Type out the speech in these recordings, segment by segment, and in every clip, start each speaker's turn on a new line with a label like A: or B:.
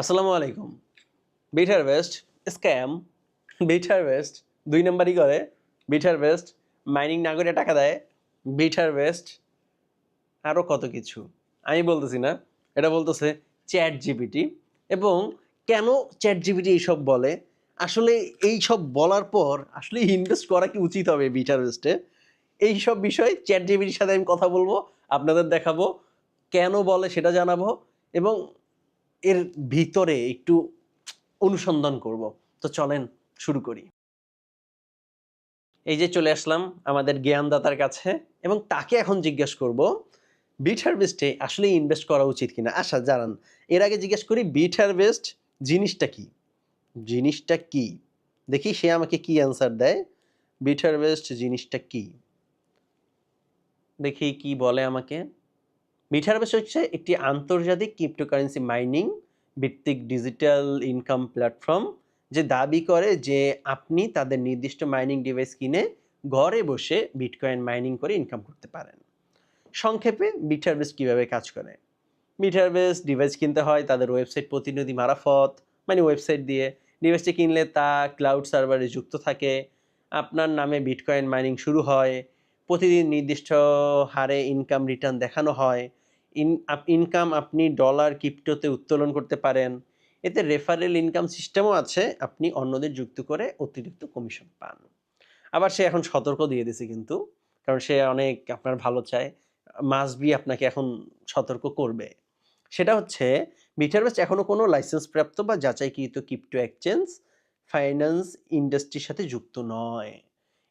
A: আসসালামু আলাইকুম। Bitter west scam bitter west দুই নাম্বারই করে। বিটার বেস্ট মাইনিং না করে টাকা দেয়। বিটার ওয়েস্ট আরও কত কিছু। আমি বলতেছি না, এটা বলতেছে চ্যাট জিপিটি এবং কেন চ্যাট জিপিটি এইসব বলে? আসলে এই সব বলার পর আসলে ইনভেস্ট করা কি উচিত হবে বিটার ওয়েস্টে এই সব বিষয়ে চ্যাট জিপিটির সাথে আমি কথা বলব, আপনাদের দেখাবো, কেন বলে সেটা জানাব। এবং এর ভিতরে একটু অনুসন্ধান করব। তো চলেন শুরু করি। এই যে চলে আসলাম আমাদের জ্ঞানদাতার কাছে এবং তাকে এখন জিজ্ঞেস করব বিট হারভেস্টে আসলে ইনভেস্ট করা উচিত কিনা? আশা জানান। এর আগে জিজ্ঞেস করি বিট হারভেস্ট জিনিসটা কি? জিনিসটা কি? দেখি, সে আমাকে কি অ্যান্সার দেয়? বিট হারভেস্ট জিনিসটা কি? দেখি, কি বলে আমাকে। হারভেস্ট হচ্ছে একটি আন্তর্জাতিক ক্রিপ্টোকারেন্সি মাইনিং ভিত্তিক ডিজিটাল ইনকাম প্ল্যাটফর্ম যে দাবি করে যে আপনি তাদের নির্দিষ্ট মাইনিং ডিভাইস কিনে ঘরে বসে বিটকয়েন মাইনিং করে ইনকাম করতে পারেন। সংক্ষেপে হারভেস্ট কীভাবে কাজ করে? হারভেস্ট ডিভাইস কিনতে হয় তাদের ওয়েবসাইট প্রতিনিধি মারাফত মানে ওয়েবসাইট দিয়ে। ডিভাইসটি কিনলে তা ক্লাউড সার্ভারে যুক্ত থাকে, আপনার নামে বিটকয়েন মাইনিং শুরু হয়, প্রতিদিন নির্দিষ্ট হারে ইনকাম রিটার্ন দেখানো হয় ইন ইনকাম আপনি ডলার ক্রিপ্টোতে উত্তোলন করতে পারেন। এতে রেফারেল ইনকাম সিস্টেমও আছে, আপনি অন্যদের যুক্ত করে অতিরিক্ত কমিশন পান। আবার সে এখন সতর্ক দিয়ে দিছে কিন্তু, কারণ সে অনেক আপনার ভালো চায় মাসবি আপনাকে এখন সতর্ক করবে। সেটা হচ্ছে বিটারবেস এখনও কোনো লাইসেন্স প্রাপ্ত বা যাচাইকৃত ক্রিপ্টো এক্সচেঞ্জ ফাইন্যান্স ইন্ডাস্ট্রির সাথে যুক্ত নয়।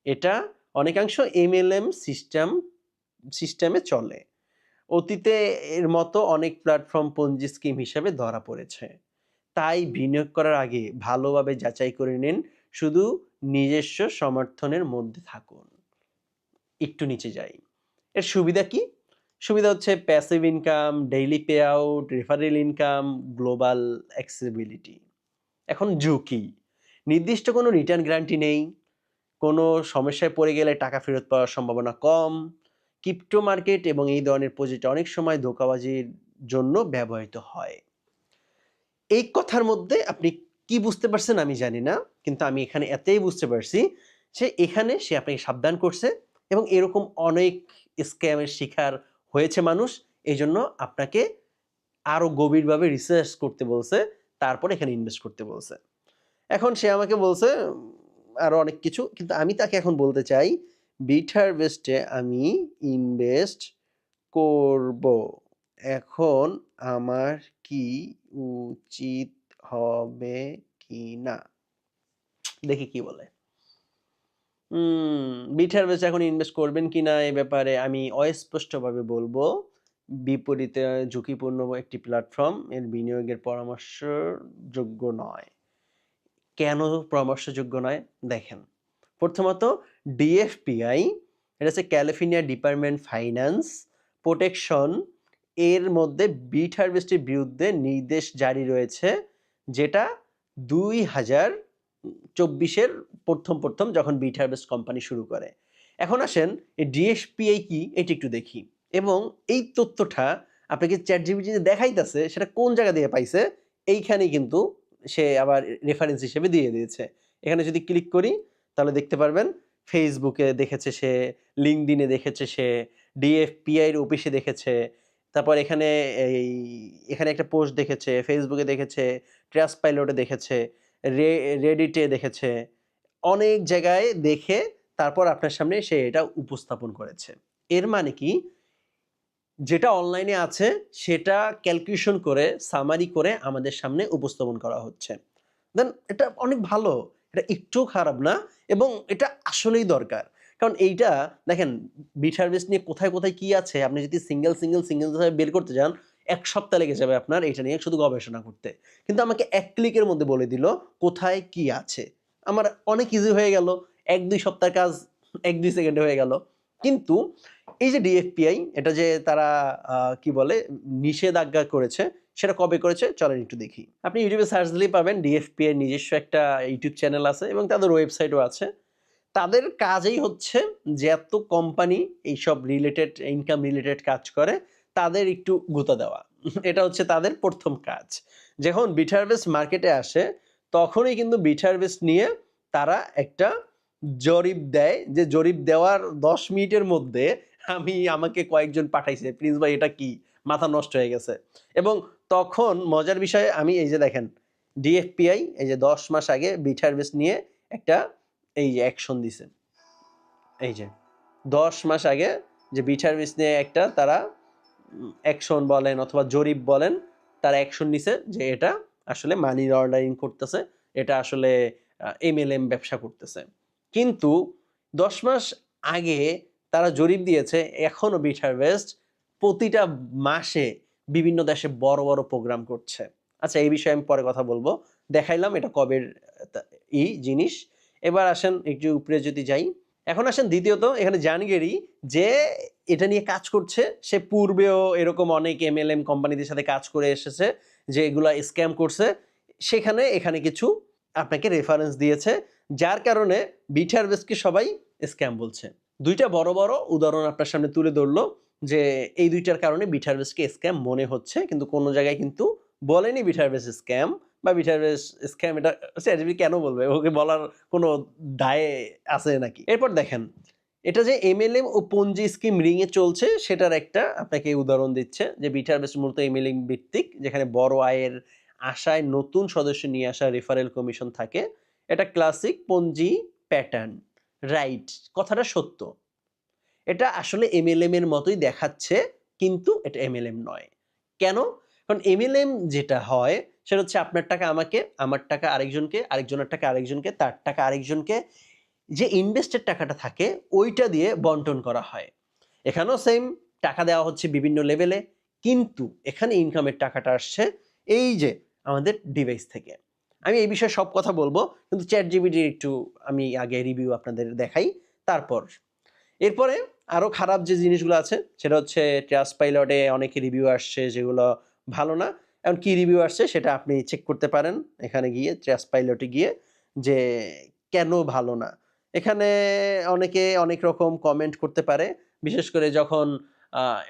A: এটা অনেকাংশ এমএলএম সিস্টেম সিস্টেমে চলে। অতীতে এর মতো অনেক প্ল্যাটফর্ম পঞ্জি স্কিম হিসাবে ধরা পড়েছে। তাই বিনিয়োগ করার আগে ভালোভাবে যাচাই করে নিন, শুধু নিজস্ব সমর্থনের মধ্যে থাকুন। একটু নিচে যাই। এর সুবিধা কি? সুবিধা হচ্ছে passive income daily pay out referral income global accessibility এখন ঝুঁকি। নির্দিষ্ট কোনো রিটার্ন গ্যারান্টি নেই। কোনো সমস্যায় পড়ে গেলে টাকা ফেরত পাওয়ার সম্ভাবনা কম। ক্রিপ্টো মার্কেট এবং এই ধরনের প্রজেক্ট অনেক সময় ধোকাবাজির জন্য ব্যবহৃত হয়। এই কথার মধ্যে আপনি কি বুঝতে পারছেন আমি জানি না, কিন্তু আমি এখানে এতেই বুঝতে পারছি যে এখানে সে আপনাকে সাবধান করছে এবং এরকম অনেক স্ক্যামের শিকার হয়েছে মানুষ এই জন্য আপনাকে আরও গভীরভাবে রিসার্চ করতে বলছে, তারপর এখানে ইনভেস্ট করতে বলছে। এখন সে আমাকে বলছে আরও অনেক কিছু, কিন্তু আমি তাকে এখন বলতে চাই বিট হারভেস্টে আমি ইনভেস্ট করব। এখন আমার কি উচিত হবে কি না? দেখি কি বলে। বিট হারভেস্ট এখন ইনভেস্ট করবেন কি না এ ব্যাপারে আমি অস্পষ্টভাবে বলব। বিপরীতে ঝুঁকিপূর্ণ একটি প্ল্যাটফর্ম, এর বিনিয়োগের পরামর্শযোগ্য নয়। কেন পরামর্শযোগ্য নয়? দেখেন। প্রথমত, ডিএফপিআই, এটা হচ্ছে ক্যালিফোর্নিয়া ডিপার্টমেন্ট ফাইন্যান্স, প্রোটেকশন, এর মধ্যে বিট হারভেস্টের বিরুদ্ধে নির্দেশ জারি রয়েছে, যেটা দুই হাজার চব্বিশের প্রথম প্রথম যখন বিট হারভেস্ট কোম্পানি শুরু করে। এখন আসেন, এই ডিএসপিআই কি, এটি একটু দেখি। এবং এই তথ্যটা আপনাকে চ্যাট জিবিটিতে দেখাইতেছে, সেটা কোন জায়গা দিয়ে পাইছে, এইখানেই কিন্তু সে আবার রেফারেন্স হিসেবে দিয়ে দিয়েছে। এখানে যদি ক্লিক করি তাহলে দেখতে পারবেন ফেসবুকে দেখেছে সে লিঙ্কডিনে দেখেছে সে ডিএফপিআইয়ের অফিসে দেখেছে, তারপর এখানে এই, এখানে একটা পোস্ট দেখেছে ফেসবুকে দেখেছে ট্রাস পাইলটে দেখেছে রে রেডিটে দেখেছে, অনেক জায়গায় দেখে তারপর আপনার সামনে সে এটা উপস্থাপন করেছে। এর মানে কি? যেটা অনলাইনে আছে, সেটা ক্যালকুলেশন করে সামারি করে আমাদের সামনে উপস্থাপন করা হচ্ছে। দেন এটা অনেক ভালো। এটা একটু খারাপ না এবং এটা আসলেই দরকার। কারণ এইটা, দেখেন বিট সার্ভিস নিয়ে কোথায় কোথায় কি আছে, আপনি যদি সিঙ্গেল সিঙ্গেল সিঙ্গেল বের করতে যান এক সপ্তাহ লেগে যাবে আপনার এটা নিয়ে শুধু গবেষণা করতে। কিন্তু আমাকে এক ক্লিকের মধ্যে বলে দিল কোথায় কি আছে। আমার অনেক ইজি হয়ে গেল, এক, দুই সপ্তাহের কাজ, এক, দুই সেকেন্ডে হয়ে গেল। কিন্তু এই যে ডিএফপিআই এটা যে তারা কি বলে, নিষেধাজ্ঞা করেছে সেটা কবে করেছে, চলেন একটু দেখি। আপনি ইউটিউবে সার্চ দিলেই পাবেন ডিএফপি এর নিজস্ব একটা ইউটিউব চ্যানেল আছে এবং তাদের ওয়েবসাইটও আছে। তাদের কাজেই হচ্ছে যে এত কোম্পানি এইসব রিলেটেড ইনকাম রিলেটেড কাজ করে, তাদের একটু গুঁতা দেওয়া। এটা হচ্ছে তাদের প্রথম কাজ। যখন বিটারবেস মার্কেটে আসে, তখনই কিন্তু বিটারবেস নিয়ে তারা একটা জরিপ দেয় যে জরিপ দেওয়ার দশ মিনিটের মধ্যে আমি আমাকে কয়েকজন পাঠাইছে। প্লিজ ভাই, এটা কি? মাথা নষ্ট হয়ে গেছে। এবং তখন মজার বিষয়ে, আমি এই যে দেখেন ডিএফপিআই এই যে দশ মাস আগে বিটারবেস নিয়ে একটা এই যে অ্যাকশন দিছে। এই যে, দশ মাস আগে যে বিটারবেস নিয়ে একটা তারা অ্যাকশন বলেন অথবা জরিপ বলেন, তারা অ্যাকশন নিছে যে এটা আসলে মানি অর্ডারিং করতেছে, এটা আসলে এমএলএম ব্যবসা করতেছে। কিন্তু দশ মাস আগে তারা জরিপ দিয়েছে এখনও বিটার ওয়েস্ট প্রতিটা মাসে বিভিন্ন দেশে বড় বড় প্রোগ্রাম করছে। আচ্ছা এই বিষয়ে আমি পরে কথা বলব। দেখাইলাম এটা কবের ই জিনিস। এবার আসেন একটু উপরে যদি যাই। এখন আসেন দ্বিতীয়ত, এখানে জানগেরি যে এটা নিয়ে কাজ করছে, সে পূর্বেও এরকম অনেক এমএলএম কোম্পানিদের সাথে কাজ করে এসেছে, যে এগুলা স্ক্যাম করছে। সেখানে এখানে কিছু আপনাকে রেফারেন্স দিয়েছে, যার কারণে বিটার বেসকে সবাই স্ক্যাম বলছে। দুইটা বড় বড় উদাহরণ আপনার সামনে তুলে ধরলো। যে এই দুইটার কারণে বিটার বেসকে স্ক্যাম মনে হচ্ছে। কিন্তু কোনো জায়গায় কিন্তু বলেনি বিটার বেস স্ক্যাম বা বিটার বেস স্ক্যাম এটা চ্যাটজিপিটি কেন বলবে? ওকে বলার কোনো দায়ে আছে নাকি? এরপর দেখেন, এটা যে এমএলএম ও পঞ্জি স্কিম রিংয়ে চলছে, সেটার একটা আপনাকে উদাহরণ দিচ্ছে যে বিটার বেস মূলত এমএলএম ভিত্তিক, যেখানে বড় আয়ের আশায় নতুন সদস্য নিয়ে আসা রেফারেল কমিশন থাকে। এটা ক্লাসিক পঞ্জি প্যাটার্ন রাইট কথাটা সত্য। এটা আসলে এমএলএম এর মতোই দেখাচ্ছে, কিন্তু এটা এমএলএম নয়। কেন? কারণ এমএলএম যেটা হয়, সেটা হচ্ছে আপনার টাকা আমাকে, আমার টাকা আরেকজনকে, আরেকজনের টাকা আরেকজনকে, তার টাকা আরেকজনকে, যে ইনভেস্টের টাকাটা থাকে, ওইটা দিয়ে বন্টন করা হয়। এখানেও সেম টাকা দেওয়া হচ্ছে বিভিন্ন লেভেলে কিন্তু এখানে ইনকামের টাকাটা আসছে এই যে আমাদের ডিভাইস থেকে। আমি এই বিষয়ে সব কথা বলব, কিন্তু চ্যাট জিবিটির একটু আমি আগে রিভিউ আপনাদের দেখাই, তারপর। এরপরে আরও খারাপ যে জিনিসগুলো আছে, সেটা হচ্ছে ট্রাস পাইলটে অনেক রিভিউ আসছে যেগুলো ভালো না। এখন কি রিভিউ আসছে সেটা আপনি চেক করতে পারেন এখানে গিয়ে ট্রাস পাইলটে গিয়ে, যে কেন ভালো না। এখানে অনেকে অনেক রকম কমেন্ট করতে পারে, বিশেষ করে যখন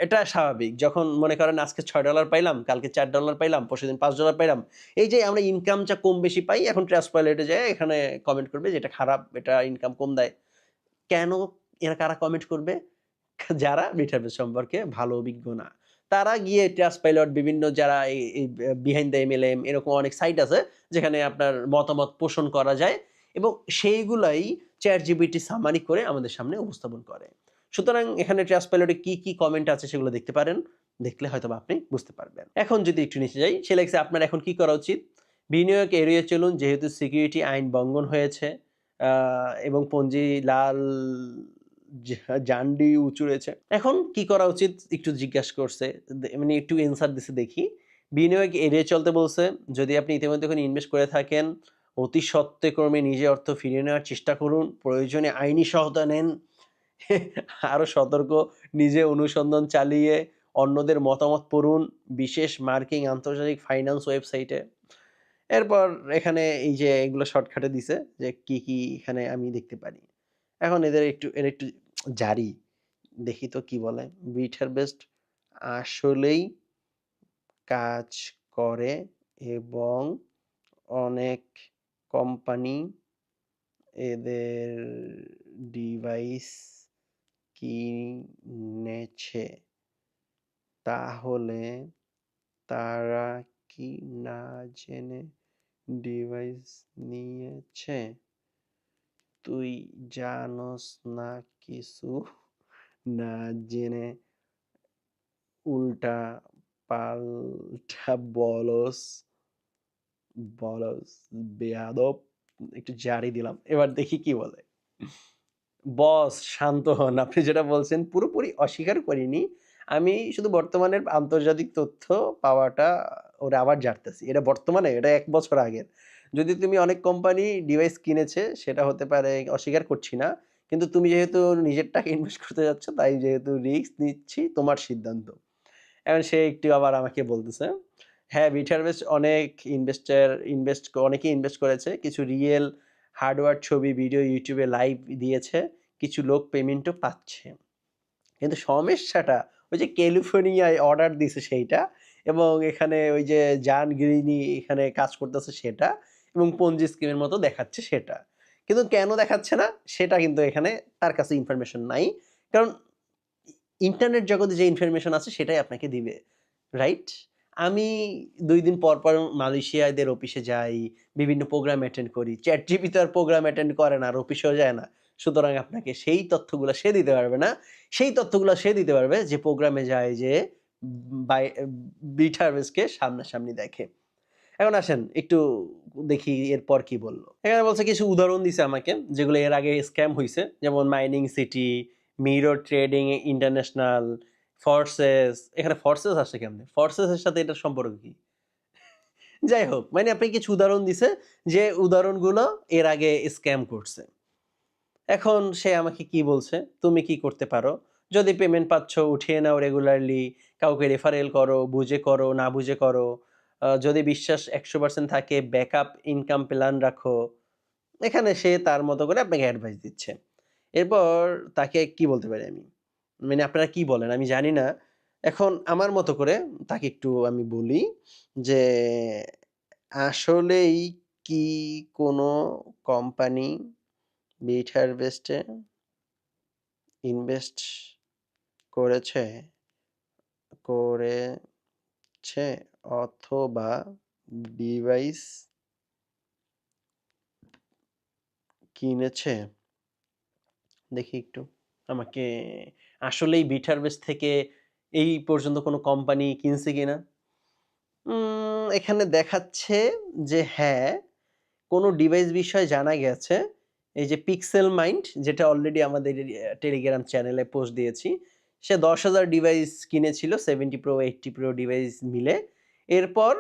A: এটা স্বাভাবিক, যখন মনে করেন আজকে ছয় ডলার পাইলাম, কালকে চার ডলার পাইলাম পরশুদিন পাঁচ ডলার পাইলাম, এই যে আমরা ইনকামটা কম বেশি পাই, এখন ট্রাস পাইলটে যায় এখানে কমেন্ট করবে যে এটা খারাপ, এটা ইনকাম কম দেয়। কেন এরা কারা কমেন্ট করবে? যারা বিটারবেস সম্পর্কে ভালো অভিজ্ঞ না। তারা গিয়ে ট্রাস পাইলট বিভিন্ন যারা এই বিহাইন্ড দ্য এমএলএম এরকম অনেক সাইট আছে, যেখানে আপনার মতামত পোষণ করা যায় এবং সেইগুলাই চ্যাট জিবিটি সামারি করে আমাদের সামনে উপস্থাপন করে। সুতরাং এখানে ট্রাস পাইলটে কি কি কমেন্ট আছে সেগুলো দেখতে পারেন। দেখলে হয়তো আপনি বুঝতে পারবেন। এখন যদি একটু নিচে যাই, সে লেগছে আপনার এখন কি করা উচিত? বিনিয়োগ এড়িয়ে চলুন, যেহেতু সিকিউরিটি আইন বঙ্গন হয়েছে। এবং পঞ্জি লাল জা- জান্ডি উঁচুড়েছে এখন কি করা উচিত? একটু জিজ্ঞাসা করছে। মানে একটু এনসার দিছে, দেখি। বিনিয়োগ এড়িয়ে চলতে বলছে, যদি আপনি ইতিমধ্যে এখন ইনভেস্ট করে থাকেন, অতি সত্ত্বে নিজে অর্থ ফিরিয়ে নেওয়ার চেষ্টা করুন, প্রয়োজনে আইনি সহায়তা নেন আরও সতর্ক, নিজে অনুসন্ধান চালিয়ে অন্যদের মতামত পড়ুন, বিশেষ মার্কিং আন্তর্জাতিক ফাইন্যান্স ওয়েবসাইটে এরপর এখানে এই যে এগুলো শর্টকাটে দিছে, যে কি কি এখানে আমি দেখতে পারি। এখন এদের একটু, এর একটু জারি। দেখি তো কি বলে বিটার বেস্ট আসলেই কাজ করে এবং অনেক কোম্পানি এদের ডিভাইস কিনেছে। তাহলে তারা কি না জেনে ডিভাইস নিয়েছে? তুই জানোস না কিছু? না জেনে উল্টা পাল্টা বলস বলস, বেয়াদব। একটু জারি দিলাম, এবার দেখি কি বলে। বস, শান্ত হন। আপনি যেটা বলছেন পুরোপুরি অস্বীকার করিনি। আমি শুধু বর্তমানের আন্তর্জাতিক তথ্য পাওয়াটা ওরা আবার জানতেছি এটা বর্তমানে, এটা এক বছর আগের। যদি তুমি অনেক কোম্পানি ডিভাইস কিনেছে, সেটা হতে পারে অস্বীকার করছি না। কিন্তু তুমি যেহেতু নিজের টাকা ইনভেস্ট করতে যাচ্ছ, তাই যেহেতু রিস্ক নিচ্ছি তোমার সিদ্ধান্ত। এখন সে একটু আবার আমাকে বলতেছে হ্যাঁ বিটারবেস অনেক ইনভেস্টার ইনভেস্ট অনেকে ইনভেস্ট করেছে। কিছু রিয়েল হার্ডওয়্যার ছবি ভিডিও ইউটিউবে লাইভ দিয়েছে। কিছু লোক পেমেন্টও পাচ্ছে। কিন্তু সমস্যাটা, ওই যে ক্যালিফোর্নিয়ায় অর্ডার দিছে সেইটা, এবং এখানে ওই যে জান গ্রিনি এখানে কাজ করতেছে সেটা এবং পঞ্জি স্কিমের মতো দেখাচ্ছে সেটা। কিন্তু কেন দেখাচ্ছে না? সেটা কিন্তু এখানে তার কাছে ইনফরমেশন নাই। কারণ ইন্টারনেট জগতে যে ইনফরমেশন আছে সেটাই আপনাকে দিবে রাইট আমি দুই দিন পর পর মালয়েশিয়াদের অফিসে যাই, বিভিন্ন প্রোগ্রাম অ্যাটেন্ড করি চ্যাট জিপি তো আর প্রোগ্রাম অ্যাটেন্ড করে না, আর অফিসেও যায় না। সুতরাং আপনাকে সেই তথ্যগুলো সে দিতে পারবে না। সেই তথ্যগুলো সে দিতে পারবে যে প্রোগ্রামে যায় যে বাই বিট হারভেস্টকে সামনাসামনি দেখে। এখন আসেন, একটু দেখি এরপর কি বলল। এখানে বলছে কিছু উদাহরণ দিছে আমাকে, যেগুলো এর আগে স্ক্যাম হয়েছে যেমন mining city mirror trading international forces এখানে ফর্সেস আসে কেমনে? ফর্সেসের সাথে এটার সম্পর্ক কি? যাই হোক মানে আপনি কিছু উদাহরণ দিছে, যে উদাহরণগুলো এর আগে স্ক্যাম করছে। এখন সে আমাকে কি বলছে? তুমি কি করতে পারো? যদি পেমেন্ট পাচ্ছ, উঠিয়ে নাও রেগুলারলি কাউকে রেফারেল করো, বুঝে করো, না বুঝে করো যদি বিশ্বাস একশো পার্সেন্ট থাকে ব্যাকআপ ইনকাম প্ল্যান রাখো, এখানে সে তার মতো করে আপনাকে অ্যাডভাইস দিচ্ছে। এরপর তাকে কি বলতে পারি আমি? মানে আপনারা কি বলেন? আমি জানি না। এখন আমার মতো করে তাকে একটু আমি বলি যে, আসলেই কি কোনো কোম্পানি বিট হারভেস্টে ইনভেস্ট করেছে? করেছে অথবা ডিভাইস কিনেছে। দেখি একটু। আমাকে আসলেই বিট হারভেস্ট থেকে এই পর্যন্ত কোনো কোম্পানি কিনছে কিনা? এখানে দেখাচ্ছে যে হ্যাঁ কোনো ডিভাইস বিষয়ে জানা গেছে। এই যে পিক্সেল মাইন্ড যেটা অলরেডি আমাদের টেলিগ্রাম চ্যানেলে পোস্ট দিয়েছি। সে দশ হাজার ডিভাইস কিনেছিল seventy pro eighty pro device মিলে। এরপর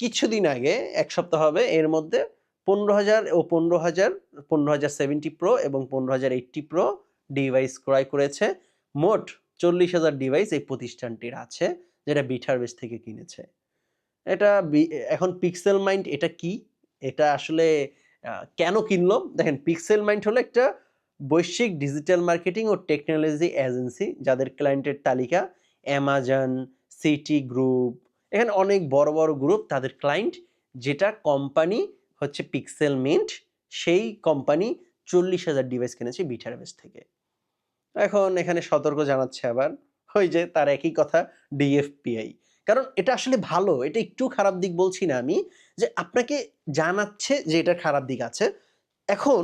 A: কিছুদিন আগে, এক সপ্তাহ হবে, এর মধ্যে পনেরো হাজার ও পনেরো হাজার পনেরো হাজার সেভেন্টি প্রো এবং পনেরো হাজার এইটটি প্রো ডিভাইস ক্রয় করেছে। মোট চল্লিশ হাজার ডিভাইস এই প্রতিষ্ঠানটির আছে, যেটা বিটারবেস থেকে কিনেছে। এটা এখন পিক্সেল মাইন্ড এটা কি? এটা আসলে কেন কিনলো দেখেন পিক্সেল মাইন্ড হলো একটা বৈশ্বিক ডিজিটাল মার্কেটিং ও টেকনোলজি এজেন্সি যাদের ক্লায়েন্টের তালিকা অ্যামাজন সিটি গ্রুপ এখানে অনেক বড় বড় গ্রুপ তাদের ক্লায়েন্ট যেটা কোম্পানি হচ্ছে পিক্সেল মিন্ট সেই কোম্পানি চল্লিশ হাজার ডিভাইস কিনেছে বিটারবেস থেকে। এখন এখানে সতর্ক জানাচ্ছে আবার, ওই যে তার একই কথা ডিএফপিআই কারণ এটা আসলে ভালো, এটা একটু খারাপ দিক বলছি না আমি, যে আপনাকে জানাচ্ছে যে এটা খারাপ দিক আছে। এখন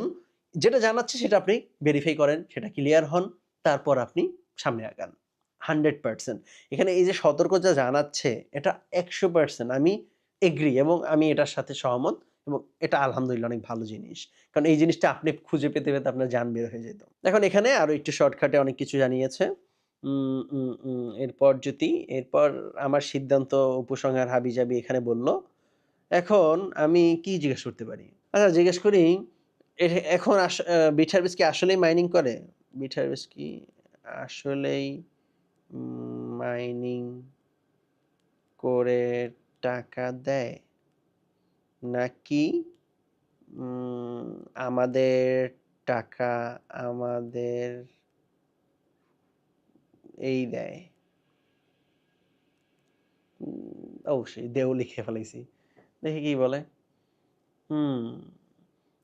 A: যেটা জানাচ্ছে সেটা আপনি ভেরিফাই করেন, সেটা ক্লিয়ার হন, তারপর আপনি সামনে আগান। হান্ড্রেড পার্সেন্ট এখানে এই যে সতর্ক যা জানাচ্ছে, এটা একশো পার্সেন্ট আমি এগ্রি এবং আমি এটার সাথে সহমত এবং এটা আলহামদুলিল্লাহ অনেক ভালো জিনিস। কারণ এই জিনিসটা আপনি খুঁজে পেতে পেতে আপনার জান বের হয়ে যেত। এখন এখানে আরও একটু শর্টকাটে অনেক কিছু জানিয়েছে। এরপর যদি এরপর আমার সিদ্ধান্ত উপসংহার হাবিজাবি এখানে বলল, এখন আমি কি জিজ্ঞেস করতে পারি? আচ্ছা জিজ্ঞেস করি এখন বিটারবেস কি আসলেই মাইনিং করে। বিটারবেস কি আসলেই মাইনিং করে টাকা দেয়। নাকি আমাদের টাকা আমাদের এই দেয়। অবশ্যই দেও লিখে ফেলাইছি। দেখি কি বলে। হুম।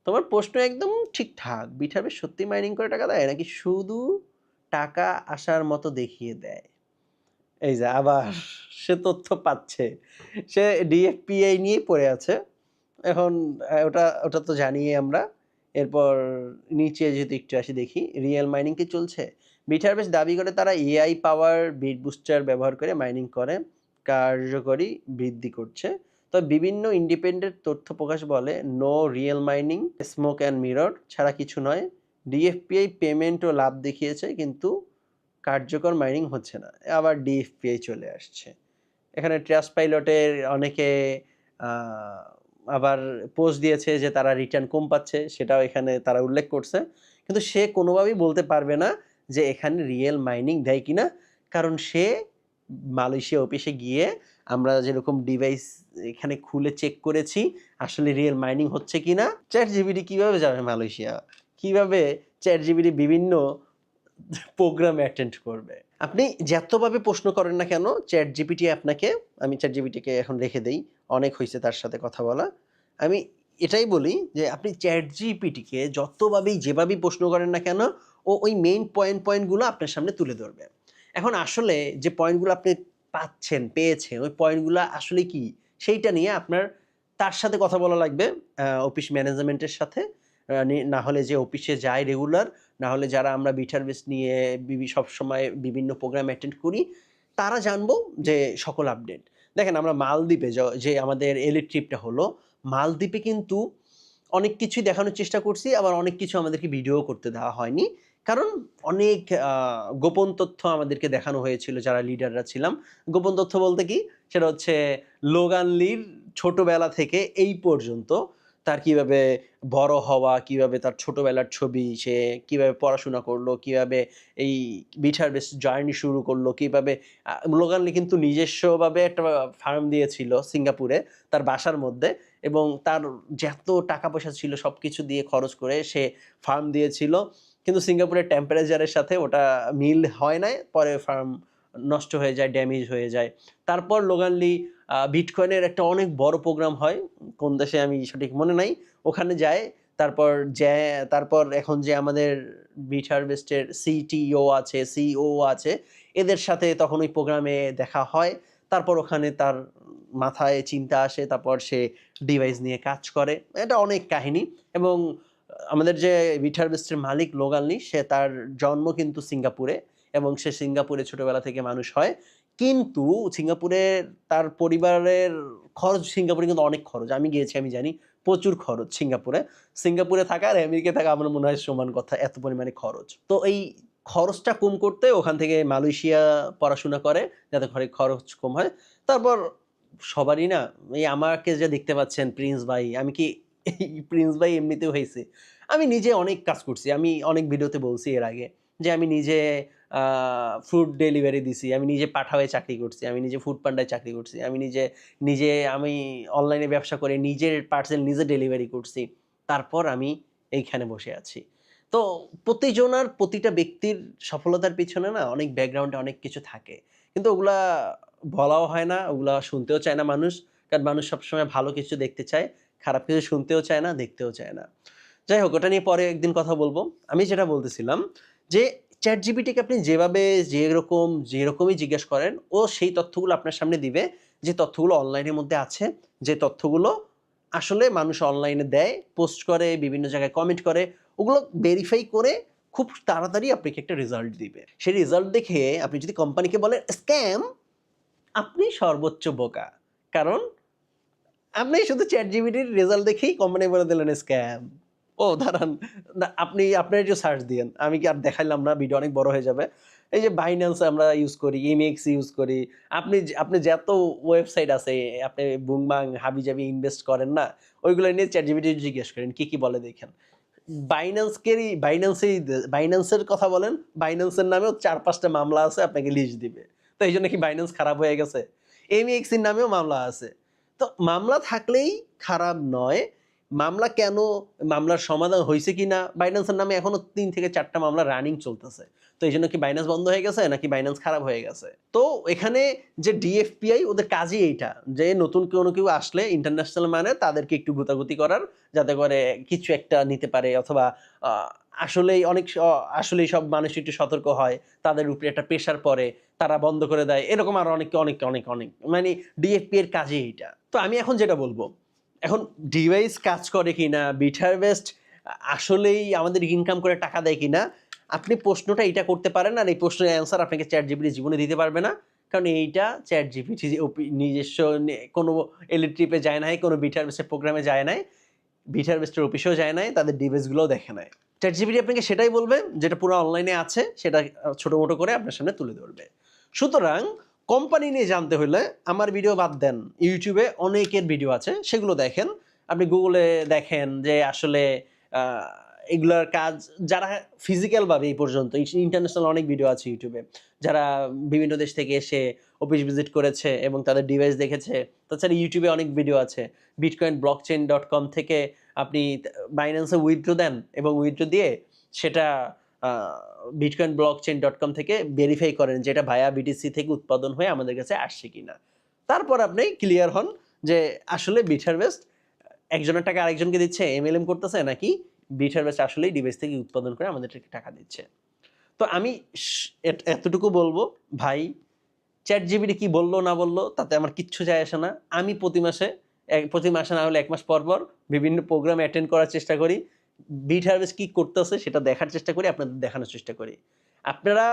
A: তোমার প্রশ্ন একদম ঠিকঠাক। বিঠাবে সত্যি মাইনিং করে টাকা দেয় নাকি শুধু টাকা আসার মতো দেখিয়ে দেয়? এই যে আবার সে তথ্য পাচ্ছে। সে ডিএফপিআই নিয়ে পড়ে আছে। এখন ওটা ওটা তো জানিয়ে আমরা। এরপর নিচে যদি একটু আসি দেখি রিয়েল মাইনিং কি চলছে? বিটারবেস দাবি করে তারা এআই পাওয়ার বিট বুস্টার ব্যবহার করে মাইনিং করে। কার্যকরী বৃদ্ধি করছে। তবে বিভিন্ন ইন্ডিপেন্ডেন্ট তথ্য প্রকাশ বলে no real mining smoke and mirror ছাড়া কিছু নয়। ডিএফপিআই পেমেন্ট ও লাভ দেখিয়েছে, কিন্তু কার্যকর মাইনিং হচ্ছে না। আবার ডিএফপিআই চলে আসছে। এখানে ট্রাস্ট পাইলটের অনেকে আবার পোস্ট দিয়েছে যে তারা রিটার্ন কম পাচ্ছে, সেটাও এখানে তারা উল্লেখ করছে। কিন্তু সে কোনোভাবেই বলতে পারবে না যে এখানে রিয়েল মাইনিং দেয় কিনা। কারণ সে মালয়েশিয়া অফিসে গিয়ে আমরা যেরকম ডিভাইস এখানে খুলে চেক করেছি, আসলে রিয়েল মাইনিং হচ্ছে কি না চ্যাট জিবিটি কীভাবে যাবে মালয়েশিয়া? কীভাবে চ্যাট জিবিটি বিভিন্ন প্রোগ্রাম অ্যাটেন্ড করবে? আপনি যতভাবে প্রশ্ন করেন না কেন চ্যাট জিপিটি আপনাকে, আমি চ্যাট জিপিটিকে এখন রেখে দেই, অনেক হয়েছে তার সাথে কথা বলা। আমি এটাই বলি যে, আপনি চ্যাট জিপিটিকে যতভাবেই যেভাবেই প্রশ্ন করেন না কেন, ও ওই মেইন পয়েন্ট পয়েন্টগুলো আপনার সামনে তুলে ধরবে। এখন আসলে যে পয়েন্টগুলো আপনি পাচ্ছেন, পেয়েছেন, ওই পয়েন্টগুলো আসলে কি? সেইটা নিয়ে আপনার তার সাথে কথা বলা লাগবে অফিস ম্যানেজমেন্টের সাথে। না হলে যে অফিসে যায় রেগুলার না হলে যারা আমরা বিটার বেস নিয়ে বিভি সবসময় বিভিন্ন প্রোগ্রাম অ্যাটেন্ড করি, তারা জানব যে সকল আপডেট দেখেন আমরা মালদ্বীপে যে আমাদের এলিট ট্রিপটা হলো, মালদ্বীপে কিন্তু অনেক কিছুই দেখানোর চেষ্টা করছি, আবার অনেক কিছু আমাদেরকে ভিডিও করতে দেওয়া হয়নি। কারণ অনেক গোপন তথ্য আমাদেরকে দেখানো হয়েছিল যারা লিডাররা ছিলাম। গোপন তথ্য বলতে কি? সেটা হচ্ছে লোগান লির ছোটবেলা থেকে এই পর্যন্ত তার কীভাবে বড় হওয়া, কীভাবে তার ছোটবেলার ছবি, সে কীভাবে পড়াশোনা করল, কীভাবে এই বিটার বেস জার্নি শুরু করল, কীভাবে লোগানলি কিন্তু নিজস্বভাবে একটা ফার্ম দিয়েছিল সিঙ্গাপুরে, তার বাসার মধ্যে। এবং তার যত টাকা পয়সা ছিল সব কিছু দিয়ে খরচ করে সে ফার্ম দিয়েছিল। কিন্তু সিঙ্গাপুরের টেম্পারেচারের সাথে ওটা মিল হয় নাই, পরে ফার্ম নষ্ট হয়ে যায় ড্যামেজ হয়ে যায়। তারপর লোগানলি বিটকয়েনের একটা অনেক বড় প্রোগ্রাম হয়, কোন দেশে আমি সঠিক মনে নাই। ওখানে যায়, তারপর যে, তারপর এখন যে আমাদের বিট হারভেস্টের সিটিও আছে সিও আছে, এদের সাথে তখন ওই প্রোগ্রামে দেখা হয়। তারপর ওখানে তার মাথায় চিন্তা আসে, তারপর সে ডিভাইস নিয়ে কাজ করে। এটা অনেক কাহিনী এবং আমাদের যে বিট হারভেস্টের মালিক লোগানলি সে তার জন্ম কিন্তু সিঙ্গাপুরে এবং সে সিঙ্গাপুরে ছোটবেলা থেকে মানুষ হয়। কিন্তু সিঙ্গাপুরে তার পরিবারের খরচ সিঙ্গাপুরে কিন্তু অনেক খরচ। আমি গিয়েছি, আমি জানি, প্রচুর খরচ সিঙ্গাপুরে। সিঙ্গাপুরে থাকা আর আমেরিকায় থাকা আমার মনে হয় সমান কথা, এত পরিমাণে খরচ। তো এই খরচটা কম করতে ওখান থেকে মালয়েশিয়া পড়াশোনা করে, যাতে ঘরে খরচ কম হয়। তারপর সবারই না, এই আমাকে যে দেখতে পাচ্ছেন প্রিন্স ভাই, আমি কি প্রিন্স ভাই এমনিতেও হয়েছে? আমি নিজে অনেক কাজ করছি, আমি অনেক ভিডিওতে বলছি এর আগে যে আমি নিজে ফুড ডেলিভারি দিছি, আমি নিজে পাঠাওয়ে চাকরি করছি, আমি নিজে ফুড পান্ডায় চাকরি করছি, আমি নিজে নিজে আমি অনলাইনে ব্যবসা করে নিজের পার্সেল নিজে ডেলিভারি করছি, তারপর আমি এইখানে বসে আছি। তো প্রতিজনার প্রতিটা ব্যক্তির সফলতার পিছনে না অনেক ব্যাকগ্রাউন্ডে অনেক কিছু থাকে। কিন্তু ওগুলা বলাও হয় না, ওগুলা শুনতেও চায় না মানুষ। কারণ মানুষ সবসময় ভালো কিছু দেখতে চায়, খারাপ কিছু শুনতেও চায় না, দেখতেও চায় না। যাই হোক, ওটা নিয়ে পরে একদিন কথা বলব। আমি যেটা বলতেছিলাম যে চ্যাট জিবিটিকে আপনি যেভাবে যেরকম, যেরকমই জিজ্ঞেস করেন, ও সেই তথ্যগুলো আপনার সামনে দিবে, যে তথ্যগুলো অনলাইনের মধ্যে আছে, যে তথ্যগুলো আসলে মানুষ অনলাইনে দেয়, পোস্ট করে, বিভিন্ন জায়গায় কমেন্ট করে, ওগুলো ভেরিফাই করে খুব তাড়াতাড়ি আপনাকে একটা রেজাল্ট দিবে। সেই রেজাল্ট দেখে আপনি যদি কোম্পানিকে বলেন স্ক্যাম আপনি সর্বোচ্চ বোকা। কারণ আপনি শুধু চ্যাট জিবিটির রেজাল্ট দেখেই কোম্পানি বলে দিলেন স্ক্যাম ও, দাঁড়ান। আপনি, আপনার একটু সার্চ দিয়েন। আমি কি আর দেখাইলাম না? ভিডিও অনেক বড় হয়ে যাবে। এই যে বাইন্যান্স আমরা ইউজ করি ইমেক্স ইউজ করি। আপনি আপনি যত ওয়েবসাইট আছে, আপনি বুংবাং হাবিজাবি ইনভেস্ট করেন না, ওইগুলো নিয়ে চ্যাট জিবিটি জিজ্ঞেস করেন, কি কি বলে দেখেন? বাইন্যান্সকেরই বাইন্যান্সেই বাইন্যান্সের কথা বলেন বাইন্যান্সের নামেও চার পাঁচটা মামলা আছে, আপনাকে লিস্ট দিবে। তো এই জন্য কি বাইন্যান্স খারাপ হয়ে গেছে? এমএক্সির নামেও মামলা আছে। তো মামলা থাকলেই খারাপ নয়। মামলা কেন, মামলার সমাধান হয়েছে কি না বাইন্যান্সের নামে এখনও তিন থেকে চারটা মামলা রানিং চলতেছে। তো এই জন্য কি বাইন্যান্স বন্ধ হয়ে গেছে নাকি বাইন্যান্স খারাপ হয়ে গেছে? তো এখানে যে ডিএফপিআই ওদের কাজই এইটা, যে নতুন কোনো কেউ আসলে ইন্টারন্যাশনাল মানে তাদেরকে একটু গুতাগুতি করার, যাতে করে কিছু একটা নিতে পারে অথবা আসলেই অনেক আসলেই সব মানুষ একটু সতর্ক হয়, তাদের উপরে একটা প্রেশার পড়ে, তারা বন্ধ করে দেয়, এরকম আর অনেক অনেক অনেক অনেক মানে ডিএফপি এর কাজই এইটা। তো আমি এখন যেটা বলব, এখন ডিভাইস কাজ করে কিনা, বিটার বেস্ট, আসলেই আমাদের ইনকাম করে টাকা দেয় কিনা আপনি প্রশ্নটা এটা করতে পারেন আর এই প্রশ্নের অ্যান্সার আপনাকে চ্যাট জিপিটি জীবনে দিতে পারবে না। কারণ এইটা চ্যাট জিপিটি নিজস্ব কোনো ইলেকট্রিপে যায় নাই, কোনো বিটার বেস্টের প্রোগ্রামে যায় নাই, বিটার বেস্টের অফিসেও যায় নাই, তাদের ডিভাইসগুলোও দেখে নাই। চ্যাট জিপিটি আপনাকে সেটাই বলবে, যেটা পুরো অনলাইনে আছে, সেটা ছোটো মোটো করে আপনার সামনে তুলে ধরবে। সুতরাং কোম্পানি নিয়ে জানতে হলে আমার ভিডিও বাদ দেন। ইউটিউবে অনেকের ভিডিও আছে, সেগুলো দেখেন। আপনি গুগলে দেখেন যে আসলে এগুলার কাজ, যারা ফিজিক্যালভাবে এই পর্যন্ত ইন্টারন্যাশনাল অনেক ভিডিও আছে ইউটিউবে যারা বিভিন্ন দেশ থেকে এসে অফিস ভিজিট করেছে এবং তাদের ডিভাইস দেখেছে, তাছাড়া ইউটিউবে অনেক ভিডিও আছে বিটকয়েন ব্লকচেন ডট কম থেকে আপনি বাইন্যান্সে উইথড্রো দেন এবং উইথড্রো দিয়ে সেটা bitcoin blockchain dot com থেকে ভেরিফাই করেন যে এটা ভায়া বিটিসি থেকে উৎপাদন হয়ে আমাদের কাছে আসছে কিনা। তারপর আপনি ক্লিয়ার হন যে আসলে বিটহারভেস্ট একজনের টাকা আরেকজনকে দিচ্ছে এমএলএম করতেছে নাকি বিটহারভেস্ট আসলেই ডিভাইস থেকে উৎপাদন করে আমাদেরকে টাকা দিচ্ছে। তো আমি এতটুকু বলব, ভাই চ্যাট জিবিটি কি বলল, না বলল, তাতে আমার কিচ্ছু যায় আসে না। আমি প্রতি মাসে প্রতি মাসে না হলে এক মাস পর পর বিভিন্ন প্রোগ্রাম অ্যাটেন্ড করার চেষ্টা করি। বিট হারভেস্ট কী করতেছে সেটা দেখার চেষ্টা করি, আপনাদের দেখানোর চেষ্টা করি। আপনারা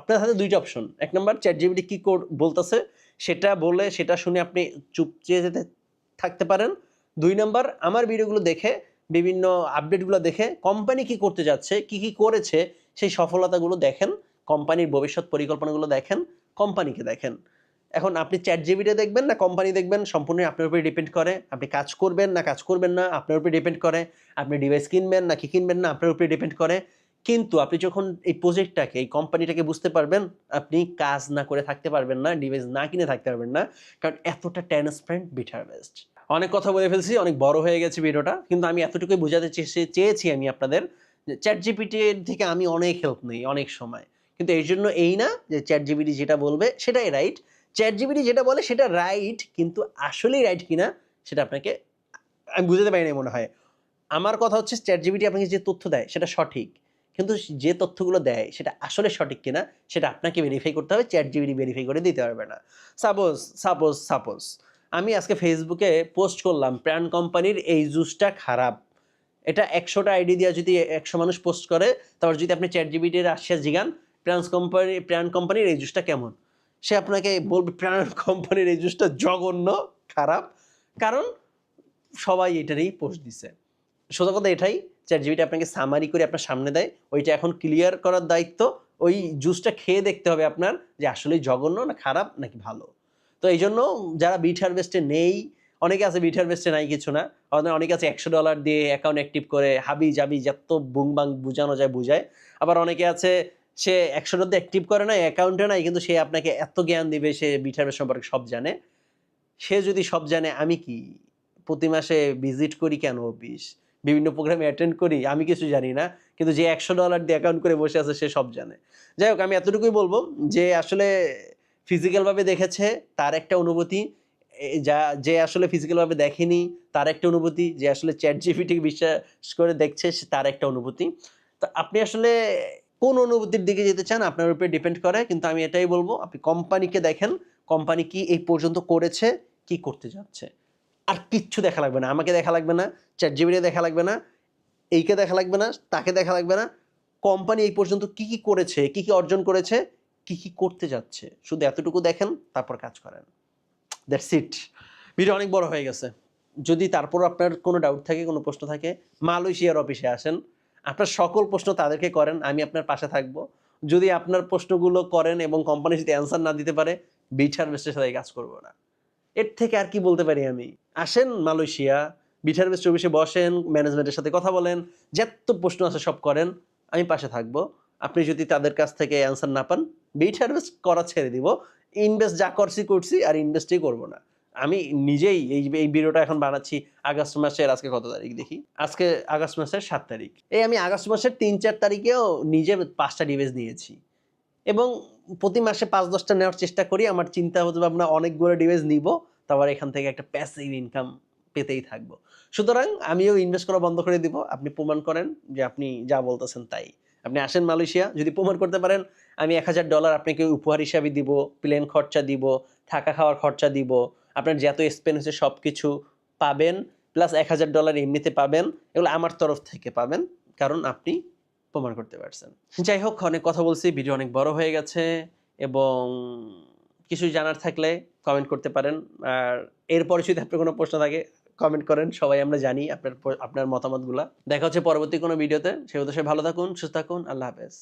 A: আপনার হাতে দুইটা অপশন এক নম্বর চ্যাট জিবিটি কী বলতেছে, সেটা বলে, সেটা শুনে আপনি চুপ চেয়ে যেতে থাকতে পারেন। দুই নম্বর আমার ভিডিওগুলো দেখে বিভিন্ন আপডেটগুলো দেখে কোম্পানি কি করতে যাচ্ছে, কি কি করেছে, সেই সফলতাগুলো দেখেন কোম্পানির ভবিষ্যৎ পরিকল্পনাগুলো দেখেন কোম্পানিকে দেখেন। এখন আপনি চ্যাট জিবিটা দেখবেন না কোম্পানি দেখবেন সম্পূর্ণ আপনার উপরে ডিপেন্ড করে। আপনি কাজ করবেন না কাজ করবেন না, আপনার উপরে ডিপেন্ড করে। আপনি ডিভাইস কিনবেন না কি কিনবেন না, আপনার উপরে ডিপেন্ড করে। কিন্তু আপনি যখন এই প্রজেক্টটাকে এই কোম্পানিটাকে বুঝতে পারবেন, আপনি কাজ না করে থাকতে পারবেন না ডিভাইস না কিনে থাকতে পারবেন না, কারণ এতটা ট্রান্সপারেন্ট বিটার বেস্ট অনেক কথা বলে ফেলছি, অনেক বড় হয়ে গেছে ভিডিওটা, কিন্তু আমি এতটুকুই বোঝাতে চেয়ে- চেয়েছি আমি আপনাদের যে চ্যাট জিপিটির থেকে আমি অনেক হেল্প নেই অনেক সময়। কিন্তু এই জন্য এই না যে চ্যাট জিপিটি যেটা বলবে সেটাই রাইট চ্যাট জিপিটি যেটা বলে সেটা রাইট কিন্তু আসলেই রাইট কিনা সেটা আপনাকে আমি বুঝতে পারি না মনে হয়। আমার কথা হচ্ছে চ্যাট জিপিটি আপনাকে যে তথ্য দেয় সেটা সঠিক, কিন্তু যে তথ্যগুলো দেয় সেটা আসলে সঠিক কিনা সেটা আপনাকে ভেরিফাই করতে হবে চ্যাট জিপিটি ভেরিফাই করে দিতে পারবে না। সাপোজ সাপোজ সাপোজ আমি আজকে ফেসবুকে পোস্ট করলাম, প্রাণ কোম্পানির এই জুসটা খারাপ। এটা একশোটা আইডি দিয়ে যদি একশো মানুষ পোস্ট করে, তারপর যদি আপনি চ্যাট জিবিটির আসিয়া জিগান প্রাণ কোম্পানি, প্রাণ কোম্পানির এই জুসটা কেমন? সে আপনাকে বলবে, প্রাণ কোম্পানির এই জুসটা জঘন্য, খারাপ। কারণ সবাই এটারই পোস্ট দিছে। সোজা কথা এটাই চ্যাট জিবিটি আপনাকে সামারি করে আপনার সামনে দেয়, ওইটা এখন ক্লিয়ার করার দায়িত্ব, ওই জুসটা খেয়ে দেখতে হবে আপনার যে আসলেই জঘন্য না খারাপ নাকি ভালো। তো এই জন্য যারা বিট হারভেস্টে নেই, অনেকে আছে বিট হারভেস্টে নাই কিছু না অনে- অনেকে আছে একশো ডলার দিয়ে অ্যাকাউন্ট অ্যাক্টিভ করে, হাবি জাবি যত বুং বাং বুঝানো যায় বুঝায়। আবার অনেকে আছে, সে একশো ডলার অ্যাক্টিভ করে না অ্যাকাউন্টে নাই, কিন্তু সে আপনাকে এত জ্ঞান দিবে সে বিট হারভেস্ট সম্পর্কে সব জানে। সে যদি সব জানে, আমি কি প্রতি মাসে ভিজিট করি কেন অফিস? বিভিন্ন প্রোগ্রামে অ্যাটেন্ড করি, আমি কিছু জানি না, কিন্তু যে একশো ডলার দিয়ে অ্যাকাউন্ট করে বসে আছে, সে সব জানে। যাই হোক, আমি এতটুকুই বলব যে আসলে ফিজিক্যালভাবে দেখেছে, তার একটা অনুভূতি যা, যে আসলে ফিজিক্যালভাবে দেখেনি, তার একটা অনুভূতি, যে আসলে চ্যাট জিপিটি বিশ্বাস করে দেখছে তার একটা অনুভূতি। তো আপনি আসলে কোন অনুভূতির দিকে যেতে চান আপনার উপরে ডিপেন্ড করে, কিন্তু আমি এটাই বলব, আপনি কোম্পানিকে দেখেন, কোম্পানি কি এই পর্যন্ত করেছে, কি করতে যাচ্ছে। আর কিচ্ছু দেখা লাগবে না, আমাকে দেখা লাগবে না চ্যাট জিবিটি দেখা লাগবে না, এইকে দেখা লাগবে না, তাকে দেখা লাগবে না। কোম্পানি এই পর্যন্ত কি কি করেছে, কি কি অর্জন করেছে কি কি করতে যাচ্ছে? শুধু এতটুকু দেখেন, তারপর কাজ করেন। দ্যাটস ইট ভিডিও অনেক বড় হয়ে গেছে। যদি তারপর আপনার কোনো ডাউট থাকে, কোনো প্রশ্ন থাকে, মালয়েশিয়ার অফিসে আসেন। আপনার সকল প্রশ্ন তাদেরকে করেন, আমি আপনার পাশে থাকব। যদি আপনার প্রশ্নগুলো করেন এবং কোম্পানি যদি অ্যান্সার না দিতে পারে বিটার বেস্টের সাথে কাজ করব না। এর থেকে আর কি বলতে পারি আমি? আসেন মালয়েশিয়া বিটার বেস্ট অফিসে বসেন ম্যানেজমেন্টের সাথে কথা বলেন, যত প্রশ্ন আছে সব করেন, আমি পাশে থাকব। আপনি যদি তাদের কাছ থেকে অ্যান্সার না পান বিট হারভেস্ট করা ছেড়ে দিব। ইনভেস্ট যা করছি করছি, আর ইনভেস্টই করব না। আমি নিজেই এই এই ভিডিওটা এখন বানাচ্ছি আগস্ট মাসের, আজকে কত তারিখ দেখি? আজকে আগস্ট মাসের সাত তারিখ। এই আমি আগস্ট মাসের তিন, চার তারিখেও নিজে পাঁচটা ডিভাইস নিয়েছি। এবং প্রতি মাসে পাঁচ, দশটা নেওয়ার চেষ্টা করি। আমার চিন্তা ভাবনা অনেকগুলো ডিভাইস নিব, তারপর এখান থেকে একটা প্যাসিভ ইনকাম পেতেই থাকব। সুতরাং আমিও ইনভেস্ট করা বন্ধ করে দিব। আপনি প্রমাণ করেন যে আপনি যা বলতেছেন তাই। আপনি আসেন মালয়েশিয়া, যদি প্রমাণ করতে পারেন, আমি এক হাজার ডলার আপনাকে উপহার হিসাবে দিব প্লেন খরচা দিব, থাকা খাওয়ার খরচা দিব, আপনার যত এক্সপেন্স সব কিছু পাবেন প্লাস এক হাজার ডলার এমনিতে পাবেন, এগুলো আমার তরফ থেকে পাবেন, কারণ আপনি প্রমাণ করতে পারছেন। যাই হোক, অনেক কথা বলছি ভিডিও অনেক বড় হয়ে গেছে, এবং কিছু জানার থাকলে কমেন্ট করতে পারেন, আর এরপরে যদি আপনার কোনো প্রশ্ন থাকে কমেন্ট করেন, সবাই আমরা জানি আপনার আপনার মতামতগুলা। দেখা হচ্ছে পরবর্তী কোনো ভিডিওতে। সে ভালো থাকুন, সুস্থ থাকুন, আল্লাহ হাফেজ।